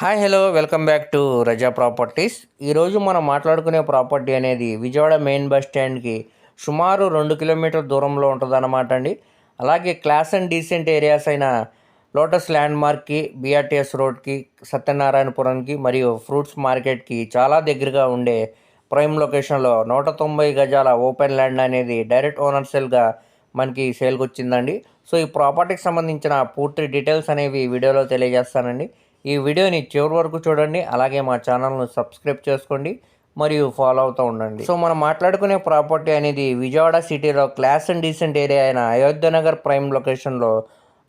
Hi hello welcome back to Raza Properties. ఈరోజు మనం మాట్లాడుకునే ప్రాపర్టీ అనేది విజయవాడ మెయిన్ బస్ స్టాండ్కి సుమారు రెండు కిలోమీటర్ దూరంలో ఉంటుందన్నమాట అండి. అలాగే క్లాస్ అండ్ డీసెంట్ ఏరియాస్ అయిన లోటస్ ల్యాండ్ మార్క్కి బీఆర్టీఎస్ రోడ్కి సత్యనారాయణపురంకి మరియు ఫ్రూట్స్ మార్కెట్కి చాలా దగ్గరగా ఉండే ప్రైమ్ లొకేషన్లో నూట తొంభై గజాల ఓపెన్ ల్యాండ్ అనేది డైరెక్ట్ ఓనర్ సేల్గా మనకి సేల్కి వచ్చిందండి సో ఈ ప్రాపర్టీకి సంబంధించిన పూర్తి డీటెయిల్స్ అనేవి వీడియోలో తెలియజేస్తానండి. ఈ వీడియోని చివరి వరకు చూడండి. అలాగే మా ఛానల్ను సబ్స్క్రైబ్ చేసుకోండి. మరియు ఫాలో అవుతూ ఉండండి. సో మనం మాట్లాడుకునే ప్రాపర్టీ అనేది విజయవాడ సిటీలో క్లాస్ అండ్ డీసెంట్ ఏరియా అయిన అయోధ్య నగర్ ప్రైమ్ లొకేషన్లో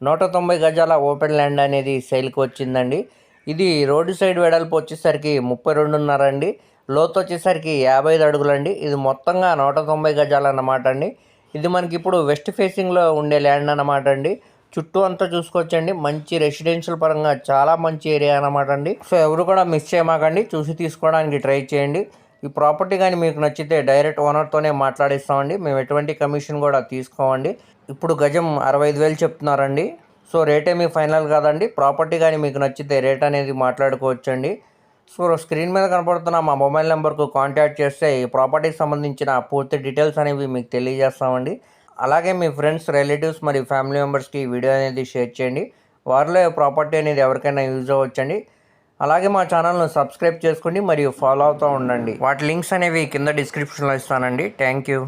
నూట తొంభై గజాల ఓపెన్ ల్యాండ్ అనేది సేల్కి వచ్చిందండి. ఇది రోడ్డు సైడ్ వెడల్పు వచ్చేసరికి ముప్పై రెండున్నర అండి. లోతు వచ్చేసరికి యాభై ఐదు అడుగులండి. ఇది మొత్తంగా నూట తొంభై గజాలు అన్నమాట అండి. ఇది మనకి ఇప్పుడు వెస్ట్ ఫేసింగ్లో ఉండే ల్యాండ్ అన్నమాట అండి. చుట్టూ అంతా చూసుకోవచ్చండి. మంచి రెసిడెన్షియల్ పరంగా చాలా మంచి ఏరియా అనమాట అండి. సో ఎవరు కూడా మిస్ చేయమాకండి. చూసి తీసుకోవడానికి ట్రై చేయండి. ఈ ప్రాపర్టీ కానీ మీకు నచ్చితే డైరెక్ట్ ఓనర్తోనే మాట్లాడిస్తామండి. మేము ఎటువంటి కమిషన్ కూడా తీసుకోమండి. ఇప్పుడు గజం అరవై ఐదు వేలు చెప్తున్నారండి. సో రేట్ ఏమీ ఫైనల్ కాదండి. ప్రాపర్టీ కానీ మీకు నచ్చితే రేట్ అనేది మాట్లాడుకోవచ్చండి. సో స్క్రీన్ మీద కనపడుతున్న మా మొబైల్ నెంబర్కు కాంటాక్ట్ చేస్తే ఈ ప్రాపర్టీకి సంబంధించిన పూర్తి డీటెయిల్స్ అనేవి మీకు తెలియజేస్తామండి. అలాగే మీ ఫ్రెండ్స్ రిలేటివ్స్ మరియు ఫ్యామిలీ మెంబర్స్కి ఈ వీడియో అనేది షేర్ చేయండి. వారిలో ప్రాపర్టీ అనేది ఎవరికైనా యూజ్ అవ్వచ్చండి. అలాగే మా ఛానల్ను సబ్స్క్రైబ్ చేసుకోండి మరియు ఫాలో అవుతూ ఉండండి. వాటి లింక్స్ అనేవి కింద డిస్క్రిప్షన్లో ఇస్తానండి. Thank you